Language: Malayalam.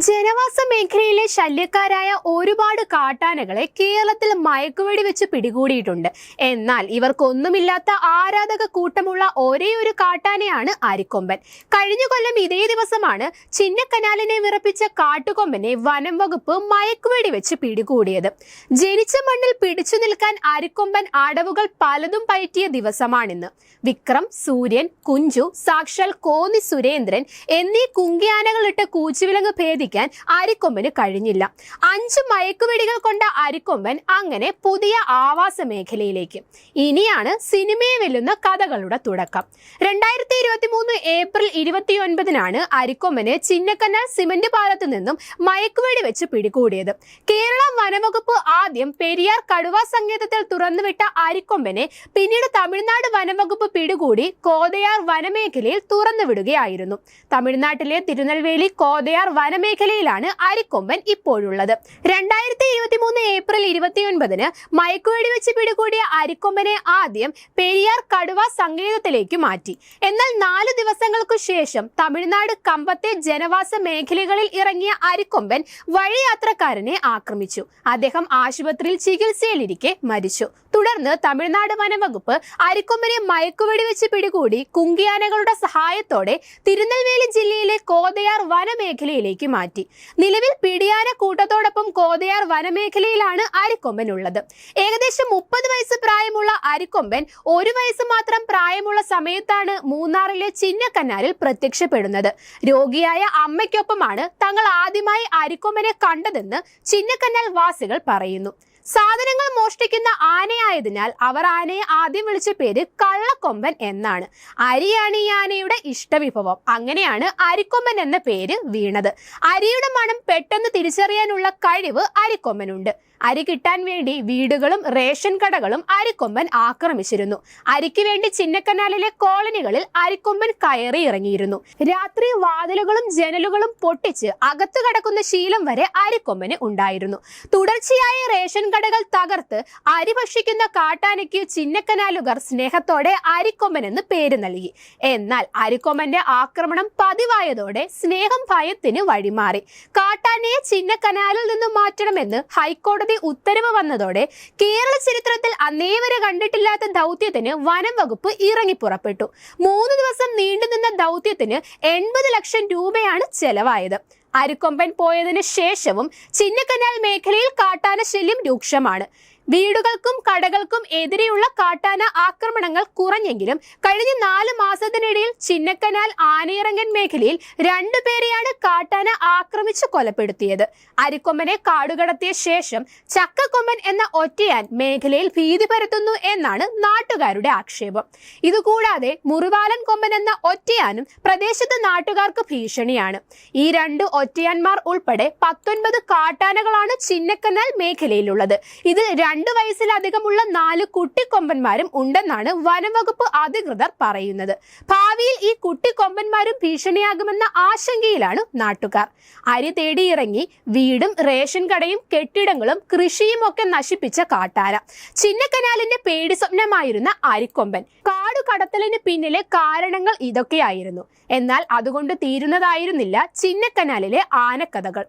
ജനവാസ മേഖലയിലെ ശല്യക്കാരായ ഒരുപാട് കാട്ടാനകളെ കേരളത്തിൽ മയക്കുവെടി വെച്ച് പിടികൂടിയിട്ടുണ്ട്. എന്നാൽ ഇവർക്കൊന്നുമില്ലാത്ത ആരാധക കൂട്ടമുള്ള ഒരേ ഒരു കാട്ടാനയാണ് അരിക്കൊമ്പൻ. കഴിഞ്ഞ കൊല്ലം ഇതേ ദിവസമാണ് ചിന്നക്കനാലിനെ വിറപ്പിച്ച കാട്ടുകൊമ്പനെ വനം വകുപ്പ് മയക്കുവെടി വെച്ച് പിടികൂടിയത്. ജനിച്ച മണ്ണിൽ പിടിച്ചു നിൽക്കാൻ അരിക്കൊമ്പൻ അടവുകൾ പലതും പയറ്റിയ ദിവസമാണിന്ന്. വിക്രം സൂര്യൻ കുഞ്ചു സാക്ഷാൽ കോന്നി സുരേന്ദ്രൻ എന്നീ കുങ്കിയാനകളിട്ട് കൂച്ചുവിലങ്ങ് ഭേദിക്കാൻ അരിക്കൊമ്പന് കഴിഞ്ഞില്ല. അഞ്ച് മയക്കുവെടികൾ കൊണ്ട അരിക്കൊമ്പൻ അങ്ങനെ പുതിയ ആവാസ മേഖലയിലേക്ക്. ഇനിയാണ് സിനിമയെ വെല്ലുന്ന കഥകളുടെ തുടക്കം. രണ്ടായിരത്തി ഇരുപത്തി മൂന്ന് ഏപ്രിൽ ഇരുപത്തിയൊൻപതിനാണ് അരിക്കൊമ്പന് ചിന്നക്കനാൽ സിമന്റ് പാലത്ത് നിന്നും മയക്കുവെടി വെച്ച് പിടികൂടിയത്. കേരള വനവകുപ്പ് ആദ്യം പെരിയാർ കടുവ സങ്കേതത്തിൽ തുറന്നുവിട്ട അരിക്കൊമ്പനെ പിന്നീട് തമിഴ്നാട് വനവകുപ്പ് പിടികൂടി കോതയാർ വനമേഖലയിൽ തുറന്നുവിടുകയായിരുന്നു. തമിഴ്നാട്ടിലെ തിരുനെൽവേലി കോതയാർ വനമേഖലയിലാണ് അരിക്കൊമ്പൻ ഇപ്പോഴുള്ളത്. രണ്ടായിരത്തി ഇരുപത്തി മൂന്ന് ഏപ്രിൽ ഇരുപത്തിയൊൻപതിന് മയക്കുവെടി വെച്ച് പിടികൂടിയ അരിക്കൊമ്പനെ ആദ്യം പെരിയാർ കടുവ സങ്കേതത്തിലേക്ക് മാറ്റി. എന്നാൽ നാല് ദിവസങ്ങൾക്കു ശേഷം തമിഴ്നാട് കമ്പത്തെ ജനവാസ മേഖലകളിൽ ഇറങ്ങിയ അരിക്കൊമ്പൻ വഴിയാത്രക്കാരനെ ആക്രമിച്ചു. അദ്ദേഹം ആശുപത്രിയിൽ ചികിത്സയിലിരിക്കെ മരിച്ചു. തുടർന്ന് തമിഴ്നാട് വനംവകുപ്പ് അരിക്കൊമ്പനെ മയക്കുവെടി വെച്ച് പിടികൂടി കുങ്കിയാനകളുടെ സഹായത്തോടെ തിരുനെൽവേലി ജില്ലയിലെ കോതയാർ വനമേഖലയിലേക്ക് മാറ്റി. നിലവിൽ പിടിയാര കൂട്ടത്തോടൊപ്പം കോതയാർ വനമേഖലയിലാണ് അരിക്കൊമ്പൻ ഉള്ളത് ഏകദേശം മുപ്പത് വയസ്സ് പ്രായമുള്ള അരിക്കൊമ്പൻ ഒരു വയസ്സ് മാത്രം പ്രായമുള്ള സമയത്താണ് മൂന്നാറിലെ ചിന്നക്കനാലിൽ പ്രത്യക്ഷപ്പെടുന്നത്. രോഗിയായ അമ്മയ്ക്കൊപ്പമാണ് തങ്ങൾ ആദ്യമായി അരിക്കൊമ്പനെ കണ്ടതെന്ന് ചിന്നക്കനാൽ വാസികൾ പറയുന്നു. സാധനങ്ങൾ മോഷ്ടിക്കുന്ന ആനയായതിനാൽ അവർ ആനയെ ആദ്യം വിളിച്ച പേര് കള്ളക്കൊമ്പൻ എന്നാണ്. അരിയാണ് ഈ ആനയുടെ ഇഷ്ടവിഭവം. അങ്ങനെയാണ് അരിക്കൊമ്പൻ എന്ന പേര് വീണത്. അരിയുടെ മണം പെട്ടെന്ന് തിരിച്ചറിയാനുള്ള കഴിവ് അരിക്കൊമ്പനുണ്ട്. അരി കിട്ടാൻ വേണ്ടി വീടുകളും റേഷൻ കടകളും അരിക്കൊമ്പൻ ആക്രമിച്ചിരുന്നു. അരിക്ക് വേണ്ടി ചിന്നക്കനാലിലെ കോളനികളിൽ അരിക്കൊമ്പൻ കയറി ഇറങ്ങിയിരുന്നു. രാത്രി വാതിലുകളും ജനലുകളും പൊട്ടിച്ച് അകത്തു കടക്കുന്ന ശീലം വരെ അരിക്കൊമ്പന് ഉണ്ടായിരുന്നു. തുടർച്ചയായ റേഷൻ കടകൾ തകർത്ത് അരി ഭക്ഷിക്കുന്ന കാട്ടാനയ്ക്ക് ചിന്നക്കനാലുകാർ സ്നേഹത്തോടെ അരിക്കൊമ്പൻ എന്ന് പേര് നൽകി. എന്നാൽ അരിക്കൊമ്പന്റെ ആക്രമണം പതിവായതോടെ സ്നേഹം ഭയത്തിന് വഴിമാറി. കാട്ടാനയെ ചിന്നക്കനാലിൽ നിന്ന് മാറ്റണമെന്ന് ഹൈക്കോടതി ഉത്തരവ് വന്നതോടെ കേരള ചരിത്രത്തിൽ അന്നേവരെ കണ്ടിട്ടില്ലാത്ത ദൗത്യത്തിന് വനം വകുപ്പ് ഇറങ്ങി പുറപ്പെട്ടു. മൂന്ന് ദിവസം നീണ്ടുനിന്ന ദൗത്യത്തിന് എൺപത് ലക്ഷം രൂപയാണ് ചെലവായത്. അരിക്കൊമ്പൻ പോയതിനു ശേഷവും ചിന്നക്കനാൽ മേഖലയിൽ കാട്ടാന ശല്യം രൂക്ഷമാണ്. വീടുകൾക്കും കടകൾക്കും എതിരെയുള്ള കാട്ടാന ആക്രമണങ്ങൾ കുറഞ്ഞെങ്കിലും കഴിഞ്ഞ നാല് മാസത്തിനിടയിൽ ചിന്നക്കനാൽ ആനയിറങ്ങൻ മേഖലയിൽ രണ്ടുപേരെയാണ് കാട്ടാന ആക്രമിച്ചു കൊലപ്പെടുത്തിയത്. അരിക്കൊമ്പനെ കാടുകടത്തിയ ശേഷം ചക്കക്കൊമ്പൻ എന്ന ഒറ്റയാൻ മേഖലയിൽ ഭീതി പരത്തുന്നു എന്നാണ് നാട്ടുകാരുടെ ആക്ഷേപം. ഇതുകൂടാതെ മുറിവാലൻ കൊമ്പൻ എന്ന ഒറ്റയാനും പ്രദേശത്ത് നാട്ടുകാർക്ക് ഭീഷണിയാണ്. ഈ രണ്ട് ഒറ്റയാന്മാർ ഉൾപ്പെടെ പത്തൊൻപത് കാട്ടാനകളാണ് ചിന്നക്കനാൽ മേഖലയിലുള്ളത്. ഇതിൽ രണ്ടു വയസ്സിലധികമുള്ള നാല് കുട്ടിക്കൊമ്പന്മാരും ഉണ്ടെന്നാണ് വനംവകുപ്പ് അധികൃതർ പറയുന്നത്. ഭാവിയിൽ ഈ കുട്ടിക്കൊമ്പന്മാരും ഭീഷണിയാകുമെന്ന ആശങ്കയിലാണ് നാട്ടുകാർ. അരി തേടിയിറങ്ങി വീടും റേഷൻ കടയും കെട്ടിടങ്ങളും കൃഷിയും ഒക്കെ നശിപ്പിച്ച കാട്ടാന ചിന്നക്കനാലിന്റെ പേടി സ്വപ്നമായിരുന്ന അരിക്കൊമ്പൻ. കാടുകടത്തലിന് പിന്നിലെ കാരണങ്ങൾ ഇതൊക്കെയായിരുന്നു. എന്നാൽ അതുകൊണ്ട് തീരുന്നതായിരുന്നില്ല ചിന്നക്കനാലിലെ ആനക്കഥകൾ.